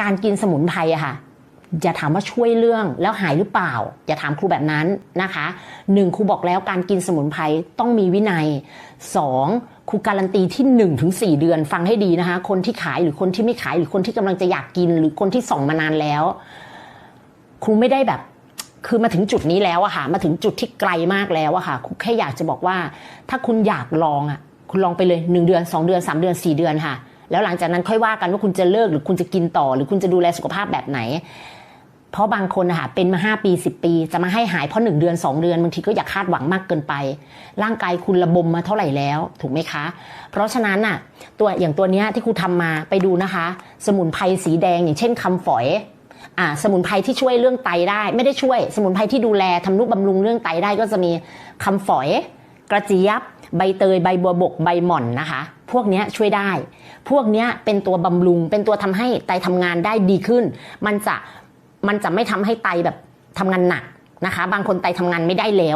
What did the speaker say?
การกินสมุนไพรอะค่ะอย่าถามว่าช่วยเรื่องแล้วหายหรือเปล่า อย่าถามครูแบบนั้นนะคะหนึ่งครูบอกแล้วการกินสมุนไพรต้องมีวินัยสองครูการันตีที่1นถึงสเดือนฟังให้ดีนะคะ คนที่ขายหรือคนที่ไม่ขายหรือคนที่กำลังจะอยากกิน หรือคนที่ส่องมานานแล้ว ครูไม่ได้แบบ คือมาถึงจุดนี้แล้วอะค่ะ มาถึงจุดที่ไกลมากแล้วอะค่ะ ครูแค่อยากจะบอกว่า ถ้าคุณอยากลองอะคุณลองไปเลยหนึ่งเดือนสองเดือนสามเดือนสี่เดือนค่ะ แล้วหลังจากนั้นค่อยว่ากันว่าคุณจะเลิกหรือคุณจะกินต่อ หรือคุณจะดูแลสุขภาพแบบไหน เพราะบางคนอะค่ะเป็นมาห้าปีสิบปี จะมาให้หายเพราะหนึ่งเดือนสองเดือนบางทีก็อยากคาดหวังมากเกินไป ร่างกายคุณระบมมาเท่าไหร่แล้ว ถูกไหมคะ เพราะฉะนั้นอะตัวอย่างตัวเนี้ยที่ครูทำมาไปดูนะคะ สมุนไพรสีแดงอย่างเช่นคำฝอยอ่าสมุนไพรที่ช่วยเรื่องไตได้ ไม่ได้ช่วย สมุนไพรที่ดูแลทำนุบำรุงเรื่องไตได้ก็จะมีคำฝอย กระเจี๊ยบ ใบเตย ใบบัวบก ใบหม่อนนะคะ พวกนี้ช่วยได้ พวกนี้เป็นตัวบำรุง เป็นตัวทำให้ไตทำงานได้ดีขึ้น มันจะมันจะไม่ทำให้ไตแบบทำงานหนักนะคะ บางคนไตทำงานไม่ได้แล้ว